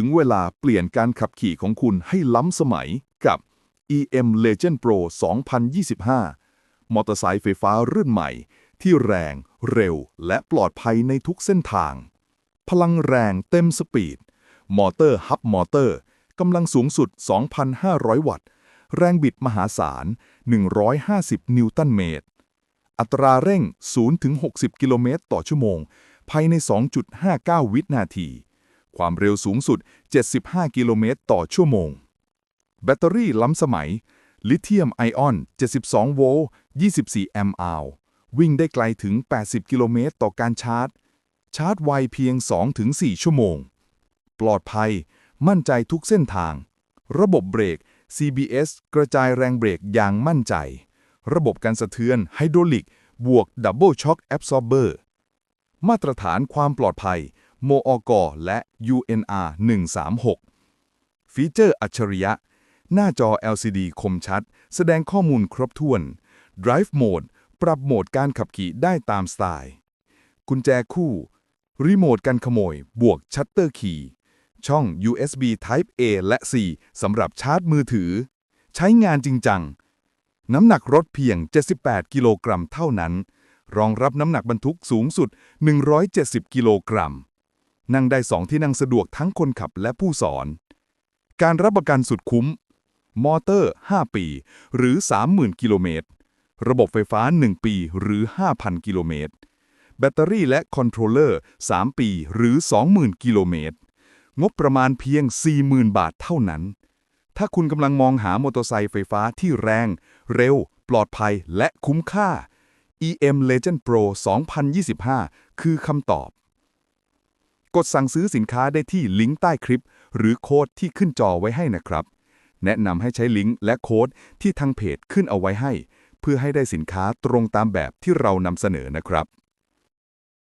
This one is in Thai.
ถึงเวลาเปลี่ยนการขับขี่ของคุณให้ล้ำสมัยกับ EM Legend Pro 2025 มอเตอร์ไซค์ไฟฟ้ารุ่นใหม่ ที่แรง เร็ว และปลอดภัยในทุกเส้นทาง พลังแรงเต็มสปีด มอเตอร์ฮับมอเตอร์กำลังสูงสุด 2,500 วัตต์ แรงบิดมหาศาล 150 นิวตันเมตร อัตราเร่ง 0-60 กิโลเมตรต่อชั่วโมง ภายใน 2.59 วินาที ความเร็วสูงสุด 75 กิโลเมตรต่อชั่วโมง แบตเตอรี่ล้ำสมัย ลิเธียมไอออน 72 โวลต์ 24 แอมป์อาววิ่งได้ไกลถึง 80 กิโลเมตรต่อการชาร์จ ชาร์จไวเพียง 2-4 ชั่วโมง ปลอดภัย มั่นใจทุกเส้นทาง ระบบเบรก CBS กระจายแรงเบรกอย่างมั่นใจ ระบบการสะเทือนไฮดรอลิก บวกดับเบิลช็อคแอบซอร์เบอร์ มาตรฐานความปลอดภัย โมอกและ UNR 136 ฟีเจอร์อัจฉริยะ หน้าจอ LCD คมชัด แสดงข้อมูลครบถ้วน Drive Mode ปรับโหมดการขับขี่ได้ตามสไตล์ กุญแจคู่ รีโมทกันขโมย บวกชัตเตอร์คีย์ช่อง USB Type A และ C สำหรับชาร์จมือถือ ใช้งานจริงจัง น้ำหนักรถเพียง 78 กิโลกรัมเท่านั้น รองรับน้ำหนักบรรทุกสูงสุด 170 กิโลกรัม นั่งได้สองที่นั่งสะดวกทั้งคนขับและผู้สอน การรับประกันสุดคุ้ม มอเตอร์ 5 ปี หรือ 30,000 กิโลเมตร ระบบไฟฟ้า 1 ปีหรือ 5,000 กิโลเมตร แบตเตอรี่และคอนโทรลเลอร์ 3 ปีหรือ 20,000 กิโลเมตร งบประมาณเพียง 40,000 บาทเท่านั้น ถ้าคุณกำลังมองหามอเตอร์ไซค์ไฟฟ้าที่แรง เร็ว ปลอดภัยและคุ้มค่า EM Legend Pro 2025 คือคำตอบ กดสั่งซื้อสินค้าได้ที่ลิงก์ใต้คลิป หรือโค้ดที่ขึ้นจอไว้ให้นะครับ แนะนำให้ใช้ลิงก์และโค้ดที่ทางเพจขึ้นเอาไว้ให้ เพื่อให้ได้สินค้าตรงตามแบบที่เรานำเสนอนะครับ